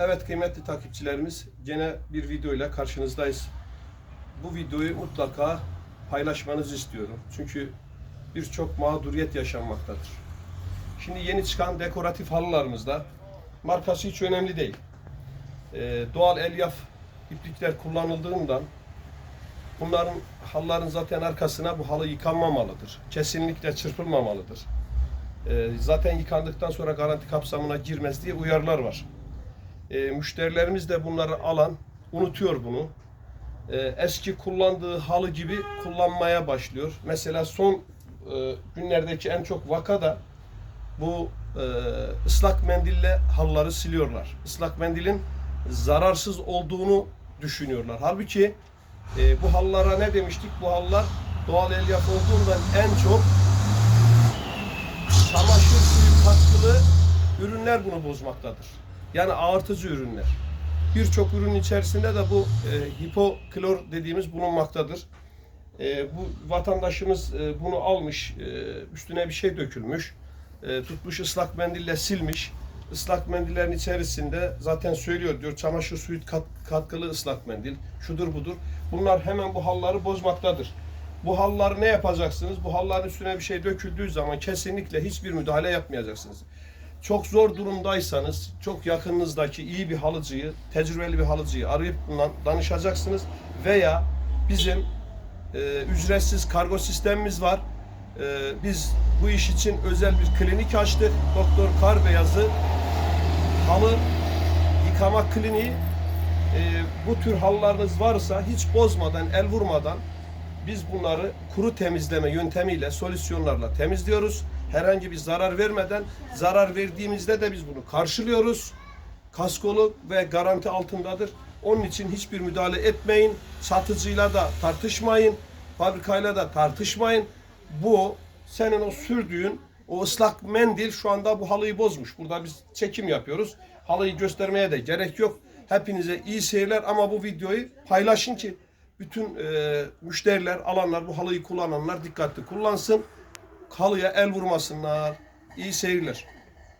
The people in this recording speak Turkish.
Evet kıymetli takipçilerimiz gene bir video ile karşınızdayız. Bu videoyu mutlaka paylaşmanızı istiyorum. Çünkü birçok mağduriyet yaşanmaktadır. Şimdi yeni çıkan dekoratif halılarımızda markası hiç önemli değil. Ee, doğal elyaf iplikler kullanıldığından bunların halıların zaten arkasına bu halı yıkanmamalıdır. Kesinlikle çırpılmamalıdır. Ee, zaten yıkandıktan sonra garanti kapsamına girmez diye uyarılar var. E, müşterilerimiz de bunları alan unutuyor bunu. E, eski kullandığı halı gibi kullanmaya başlıyor. Mesela son e, günlerdeki en çok vaka da bu e, ıslak mendille halıları siliyorlar. Islak mendilin zararsız olduğunu düşünüyorlar. Halbuki e, bu halılara ne demiştik? Bu halılar doğal elyaf olduğundan en çok çamaşır suyu katkılı ürünler bunu bozmaktadır. Yani ağırtıcı ürünler. Birçok ürün içerisinde de bu e, hipoklor dediğimiz bulunmaktadır. E, bu vatandaşımız e, bunu almış, e, üstüne bir şey dökülmüş, e, tutmuş ıslak mendille silmiş. Islak mendillerin içerisinde zaten söylüyor diyor çamaşır suyu kat, katkılı ıslak mendil, şudur budur. Bunlar hemen bu halları bozmaktadır. Bu halları ne yapacaksınız? Bu halların üstüne bir şey döküldüğü zaman kesinlikle hiçbir müdahale yapmayacaksınız. Çok zor durumdaysanız çok yakınınızdaki iyi bir halıcıyı, tecrübeli bir halıcıyı arayıp danışacaksınız veya bizim e, ücretsiz kargo sistemimiz var. E, biz bu iş için özel bir klinik açtık. Doktor Karbeyazı halı yıkama kliniği e, bu tür halılarınız varsa hiç bozmadan, el vurmadan biz bunları kuru temizleme yöntemiyle, solüsyonlarla temizliyoruz. Herhangi bir zarar vermeden, zarar verdiğimizde de biz bunu karşılıyoruz. Kaskolu ve garanti altındadır. Onun için hiçbir müdahale etmeyin. Satıcıyla da tartışmayın. Fabrikayla da tartışmayın. Bu senin o sürdüğün o ıslak mendil şu anda bu halıyı bozmuş. Burada biz çekim yapıyoruz. Halıyı göstermeye de gerek yok. Hepinize iyi seyirler ama bu videoyu paylaşın ki bütün e, müşteriler, alanlar, bu halıyı kullananlar dikkatli kullansın. Halıya el vurmasınlar. İyi seyirler.